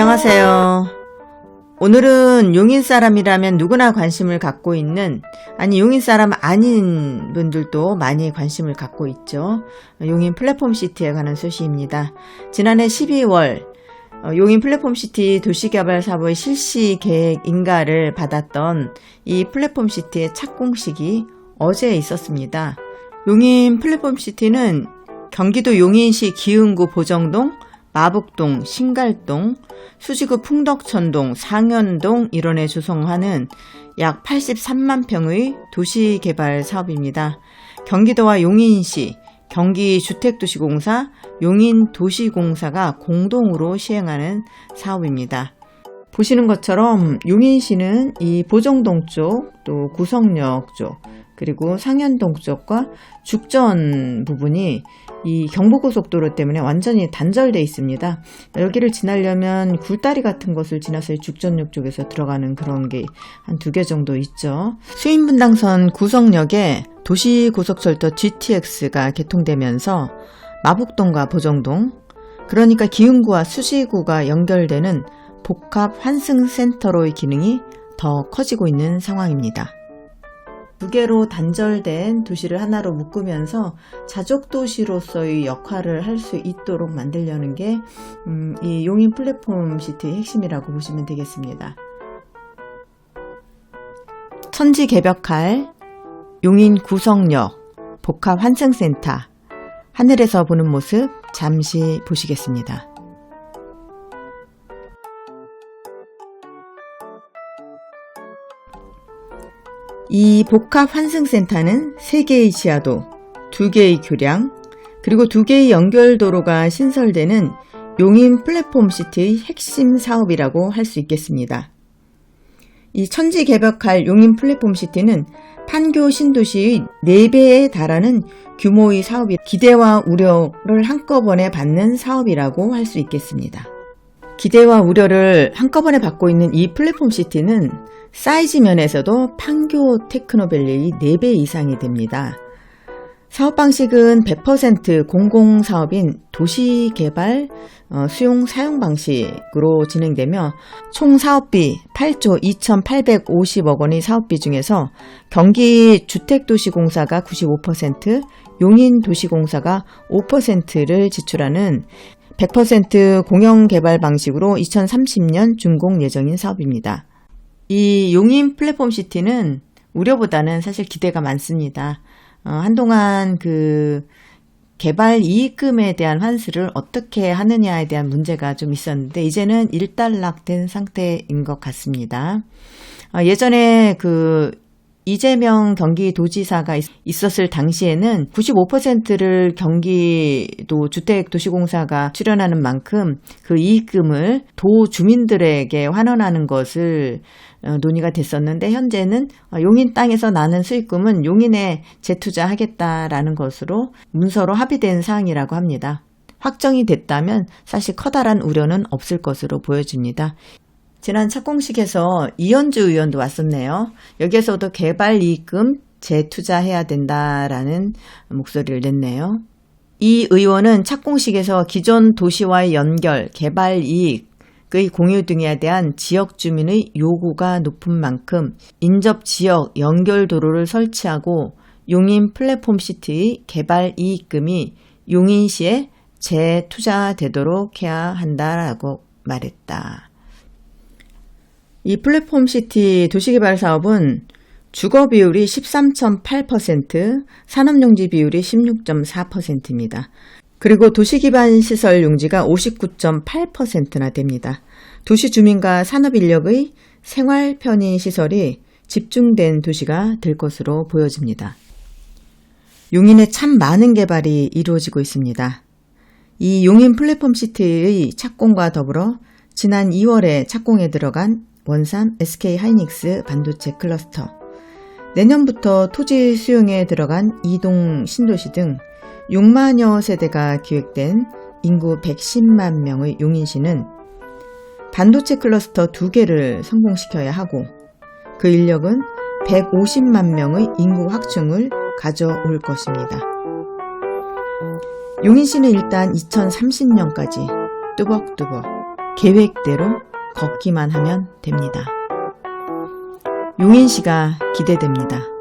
안녕하세요. 오늘은 용인 사람이라면 누구나 관심을 갖고 있는, 아니, 용인 사람 아닌 분들도 많이 관심을 갖고 있죠. 용인 플랫폼 시티에 관한 소식입니다. 지난해 12월, 어, 용인 플랫폼 시티 도시개발 사업의 실시 계획 인가를 받았던 이 플랫폼 시티의 착공식이 어제 있었습니다. 용인 플랫폼 시티는 경기도 용인시 기흥구 보정동, 마북동, 신갈동, 수지구 풍덕천동, 상현동 일원에 조성하는 약 83만 평의 도시개발 사업입니다. 경기도와 용인시, 경기주택도시공사, 용인도시공사가 공동으로 시행하는 사업입니다. 보시는 것처럼 용인시는 이 보정동 쪽, 또 구성역 쪽, 그리고 상현동 쪽과 죽전 부분이 이 경부고속도로 때문에 완전히 단절돼 있습니다. 여기를 지나려면 굴다리 같은 것을 지나서 죽전역 쪽에서 들어가는 그런 게 한 두 개 정도 있죠. 수인분당선 구성역에 도시고속철도 GTX가 개통되면서 마북동과 보정동, 그러니까 기흥구와 수지구가 연결되는 복합 환승센터로의 기능이 더 커지고 있는 상황입니다. 두 개로 단절된 도시를 하나로 묶으면서 자족 도시로서의 역할을 할 수 있도록 만들려는 게, 음, 이 용인 플랫폼 시티의 핵심이라고 보시면 되겠습니다. 천지 개벽할 용인 구성역 복합 환승센터 하늘에서 보는 모습 잠시 보시겠습니다. 이 복합 환승센터는 3개의 지하도, 2개의 교량, 그리고 2개의 연결도로가 신설되는 용인 플랫폼 시티의 핵심 사업이라고 할 수 있겠습니다. 이 천지 개벽할 용인 플랫폼 시티는 판교 신도시의 4배에 달하는 규모의 사업이 기대와 우려를 한꺼번에 받는 사업이라고 할 수 있겠습니다. 기대와 우려를 한꺼번에 받고 있는 이 플랫폼 시티는 사이즈 면에서도 판교 테크노밸리의 4배 이상이 됩니다. 사업 방식은 100% 공공사업인 도시개발 어, 수용 사용 방식으로 진행되며 총 사업비 8조 2,850억 원의 사업비 중에서 경기 주택도시공사가 95%, 용인도시공사가 5%를 지출하는 100% 공영개발 방식으로 2030년 준공 예정인 사업입니다. 이 용인 플랫폼 시티는 우려보다는 사실 기대가 많습니다. 어, 한동안 그 개발 이익금에 대한 환수를 어떻게 하느냐에 대한 문제가 좀 있었는데 이제는 일단락된 상태인 것 같습니다. 어, 예전에 그 이재명 경기도지사가 있었을 당시에는 95%를 경기도 주택도시공사가 출연하는 만큼 그 이익금을 도 주민들에게 환원하는 것을 어, 논의가 됐었는데 현재는 용인 땅에서 나는 수익금은 용인에 재투자하겠다라는 것으로 문서로 합의된 사항이라고 합니다. 확정이 됐다면 사실 커다란 우려는 없을 것으로 보여집니다. 지난 착공식에서 이현주 의원도 왔었네요. 여기에서도 개발 이익금 재투자해야 된다라는 목소리를 냈네요. 이 의원은 착공식에서 기존 도시와의 연결, 개발 이익 의 공유 등에 대한 지역 주민의 요구가 높은 만큼 인접 지역 연결 도로를 설치하고 용인 플랫폼 시티의 개발 이익금이 용인시에 재투자되도록 해야 한다라고 말했다. 이 플랫폼 시티 도시개발 사업은 주거 비율이 13.8%, 산업용지 비율이 16.4%입니다. 그리고 도시기반 시설 용지가 59.8%나 됩니다. 도시 주민과 산업 인력의 생활 편의 시설이 집중된 도시가 될 것으로 보여집니다. 용인에 참 많은 개발이 이루어지고 있습니다. 이 용인 플랫폼 시티의 착공과 더불어 지난 2월에 착공에 들어간 원산 SK 하이닉스 반도체 클러스터, 내년부터 토지 수용에 들어간 이동 신도시 등 6만여 세대가 기획된 인구 110만 명의 용인시는 반도체 클러스터 2개를 성공시켜야 하고 그 인력은 150만 명의 인구 확충을 가져올 것입니다. 용인시는 일단 2030년까지 뚜벅뚜벅 계획대로 걷기만 하면 됩니다. 용인 씨가 기대됩니다.